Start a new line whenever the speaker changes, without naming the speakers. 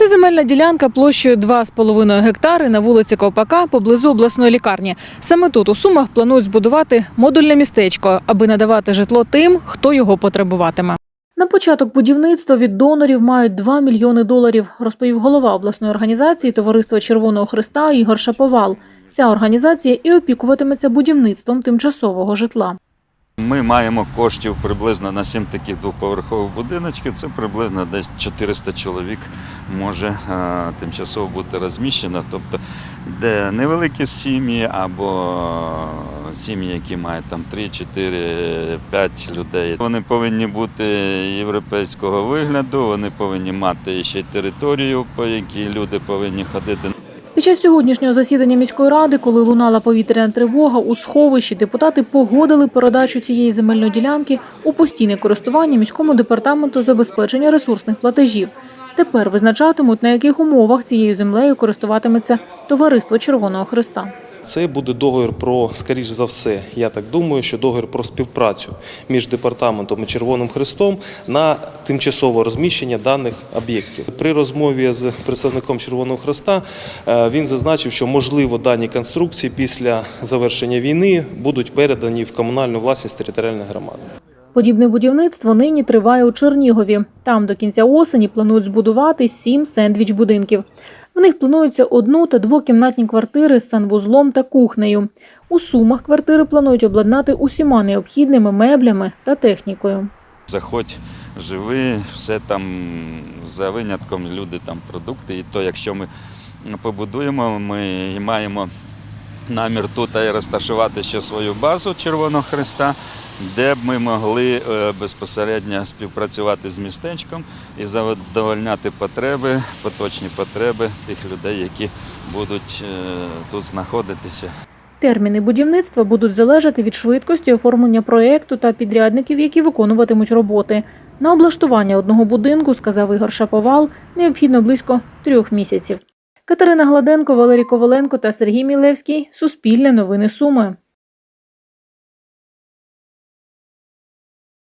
Це земельна ділянка площею 2,5 гектари на вулиці Ковпака поблизу обласної лікарні. Саме тут у Сумах планують збудувати модульне містечко, аби надавати житло тим, хто його потребуватиме. На початок будівництва від донорів мають 2 мільйони доларів, розповів голова обласної організації Товариства Червоного Христа Ігор Шаповал. Ця організація і опікуватиметься будівництвом тимчасового житла.
Ми маємо коштів приблизно на 7 таких двоповерхових будиночків. Це приблизно десь 400 чоловік може е, тимчасово бути розміщено. Тобто, де невеликі сім'ї або сім'ї, які мають там 3, 4, 5 людей. Вони повинні бути європейського вигляду, вони повинні мати ще й територію, по якій люди повинні ходити.
Під час сьогоднішнього засідання міської ради, коли лунала повітряна тривога, у сховищі депутати погодили передачу цієї земельної ділянки у постійне користування міському департаменту забезпечення ресурсних платежів. Тепер визначатимуть, на яких умовах цією землею користуватиметься товариство Червоного Христа.
Це буде договір про, скоріш за все, я так думаю, що договір про співпрацю між департаментом і Червоним Хрестом на тимчасове розміщення даних об'єктів. При розмові з представником Червоного Хреста е, він зазначив, що можливо дані конструкції після завершення війни будуть передані в комунальну власність територіальної громади.
Подібне будівництво нині триває у Чернігові. Там до кінця осені планують збудувати сім сендвіч-будинків. В них плануються одну та двокімнатні квартири з санвузлом та кухнею. У Сумах квартири планують обладнати усіма необхідними меблями та технікою.
Заходь, живи, все там за винятком люди там продукти. І то, якщо ми побудуємо, ми маємо намір тут розташувати ще свою базу Червоного Христа, де б ми могли е, безпосередньо співпрацювати з містечком і задовольняти потреби, поточні потреби тих людей, які будуть е, тут знаходитися.
Терміни будівництва будуть залежати від швидкості оформлення проєкту та підрядників, які виконуватимуть роботи. На облаштування одного будинку, сказав Ігор Шаповал, необхідно близько трьох місяців. Катерина Гладенко, Валерій Коваленко та Сергій Мілевський. Суспільне новини Суми.